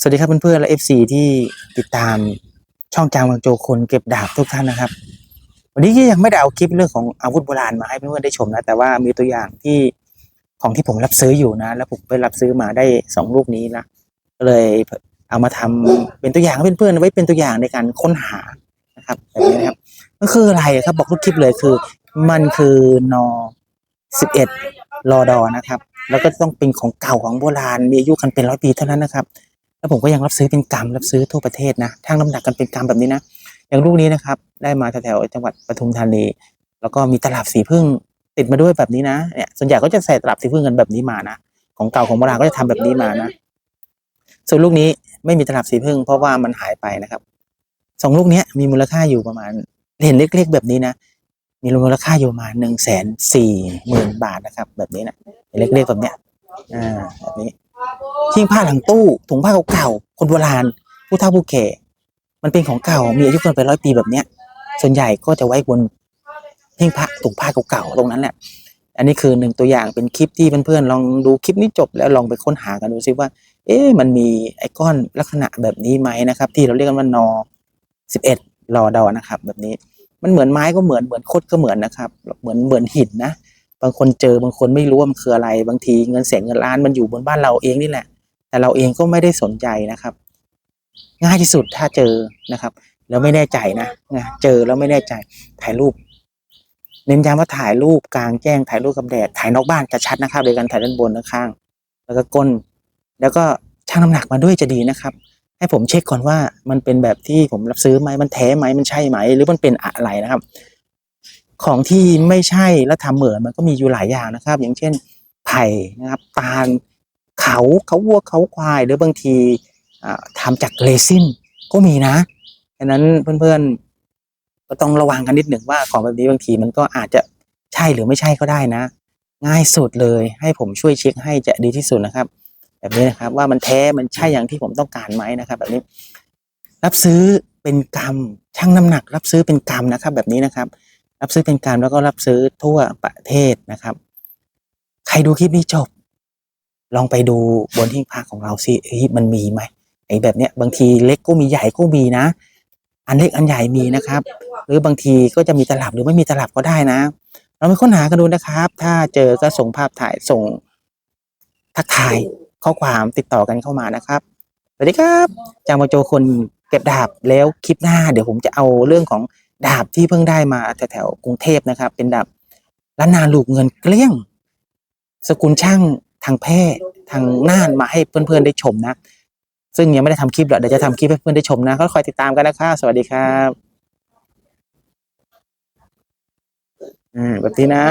สวัสดีครับเพื่อนๆและ FC ที่ติดตามช่องจางวังโจคนเก็บดาบทุกท่านนะครับ วันนี้ยังไม่ได้เอาคลิปเรื่องของอาวุธโบราณมาให้เพื่อนๆได้ชมนะแต่ว่ามีตัวอย่างที่ของที่ผมรับซื้ออยู่นะ แล้วผมไปรับซื้อมาได้สองลูกนี้ละก็เลยเอามาทำเป็นตัวอย่างให้เพื่อนๆไว้เป็นตัวอย่างในการค้นหานะครับแบบนี้นะครับมันคืออะไรครับบอกทุกคลิปเลยคือ มันคือนอสิบเอ็ดรอดอนะครับ แล้วก็ต้องเป็นของเก่าของโบราณมีอายุกันเป็นร้อยปีเท่านั้นนะครับ แล้วผมก็ยังรับซื้อเป็นกรรมรับซื้อทั่วประเทศนะทั้งน้ำหนักกันเป็นกรรมแบบนี้นะอย่างลูกนี้นะครับ ได้มาแถวจังหวัดปทุมธานีแล้วก็มีตลับสีพึ่งติดมาด้วยแบบนี้นะเนี่ยส่วนใหญ่ก็จะใส่ตลับสีพึ่งกันแบบนี้มานะของเก่าของโบราณก็จะทำแบบนี้มานะส่วนลูกนี้ไม่มีตลับสีพึ่งเพราะว่ามันหายไปนะครับสองลูกนี้มีมูลค่าอยู่ประมาณเห็นเล็กๆแบบนี้นะมีมูลค่าอยู่ประมาณหนึ่งแสนสี่หมื่นบาทนะครับ แบบนี้นะเล็กๆแบบเนี้ยอ่าแบบนี้ ทิ้งผ้าหลังตู้ถุงผ้าเก่าๆคนโบราณผู้เฒ่าผู้แก่มันเป็นของเก่ามีอายุเกินไปร้อยปีแบบเนี้ย ส่วนใหญ่ก็จะไว้บนทิ้งผ้าถุงผ้าเก่าๆตรงนั้นแหละอันนี้คือหนึ่งตัวอย่างเป็นคลิปที่เพื่อนๆลองดูคลิปนี้จบแล้วลองไปค้นหากันดูซิว่า เอ๊ะมันมีไอก้อนลักษณะแบบนี้ไหมนะครับ ที่เราเรียกกันว่านอสิบเอ็ดรอดอนะครับ แบบนี้มันเหมือนไม้ก็เหมือนเหมือนคดก็เหมือนนะครับเหมือนเหมือนหินนะบางคนเจอบางคนไม่รู้ว่ามันคืออะไร บางทีเงินแสนเงินล้านมันอยู่บนบ้านเราเองนี่แหละ แต่เราเองก็ไม่ได้สนใจนะครับ ง่ายที่สุดถ้าเจอนะครับ แล้วไม่แน่ใจนะนะเจอแล้วไม่แน่ใจถ่ายรูป เน้นย้ำว่าถ่ายรูปกลางแจ้งถ่ายรูปกับแดดถ่ายนอกบ้านจะชัดนะครับ โดยการถ่ายด้านบนด้านข้าง แล้วก็ก้น แล้วก็ชั่งน้ำหนักมาด้วยจะดีนะครับ ให้ผมเช็คก่อนว่ามันเป็นแบบที่ผมรับซื้อไหมมันแท้ไหมมันใช่ไหม หรือมันเป็นอะไรนะครับ ของที่ไม่ใช่แล้วทำเหมือนมันก็มีอยู่หลายอย่างนะครับ อย่างเช่นไผ่นะครับ ตาล เขาเขาวัวเขาควายหรือบางทีอ่าทำจากเรซินก็มีนะฉะนั้นเพื่อนๆ ก็ต้องระวังกันนิดหนึ่งว่าของแบบนี้บางทีมันก็อาจจะใช่หรือไม่ใช่ก็ได้นะ ง่ายสุดเลยให้ผมช่วยเช็คให้จะดีที่สุดนะครับ แบบนี้นะครับว่ามันแท้มันใช่อย่างที่ผมต้องการไหมนะครับ แบบนี้ รับซื้อเป็นกรรมชั่งน้ำหนัก รับซื้อเป็นกรรมนะครับ แบบนี้นะครับ รับซื้อเป็นกรรมแล้วก็รับซื้อทั่วประเทศนะครับ ใครดูคลิปนี้จบ ลองไปดูบนที่พักของเราสิเอ้ยมันมีไหมไอ้แบบเนี้ยบางทีเล็กก็มีใหญ่ก็มีนะ อันเล็กอันใหญ่มีนะครับ หรือบางทีก็จะมีตลับหรือไม่มีตลับก็ได้นะ เราไปค้นหากันดูนะครับ ถ้าเจอก็ส่งภาพถ่ายส่งทักทายข้อความติดต่อกันเข้ามานะครับสวัสดีครับจามาโจคนเก็บดาบแล้วคลิปหน้า เดี๋ยวผมจะเอาเรื่องของดาบที่เพิ่งได้มาแถวๆกรุงเทพนะครับ เป็นดาบล้านนาลูกเงินเกลี้ยง สกุลช่างางแพร่ทางน่านมาให้เพื่อนๆได้ชมนะ ซึ่งยังไม่ได้ทำคลิปหรอกเดี๋ยวจะทำคลิปให้เพื่อนได้ชมนะก็คอยติดตามกันนะครับสวัสดีครับอืมแบบนี้นะ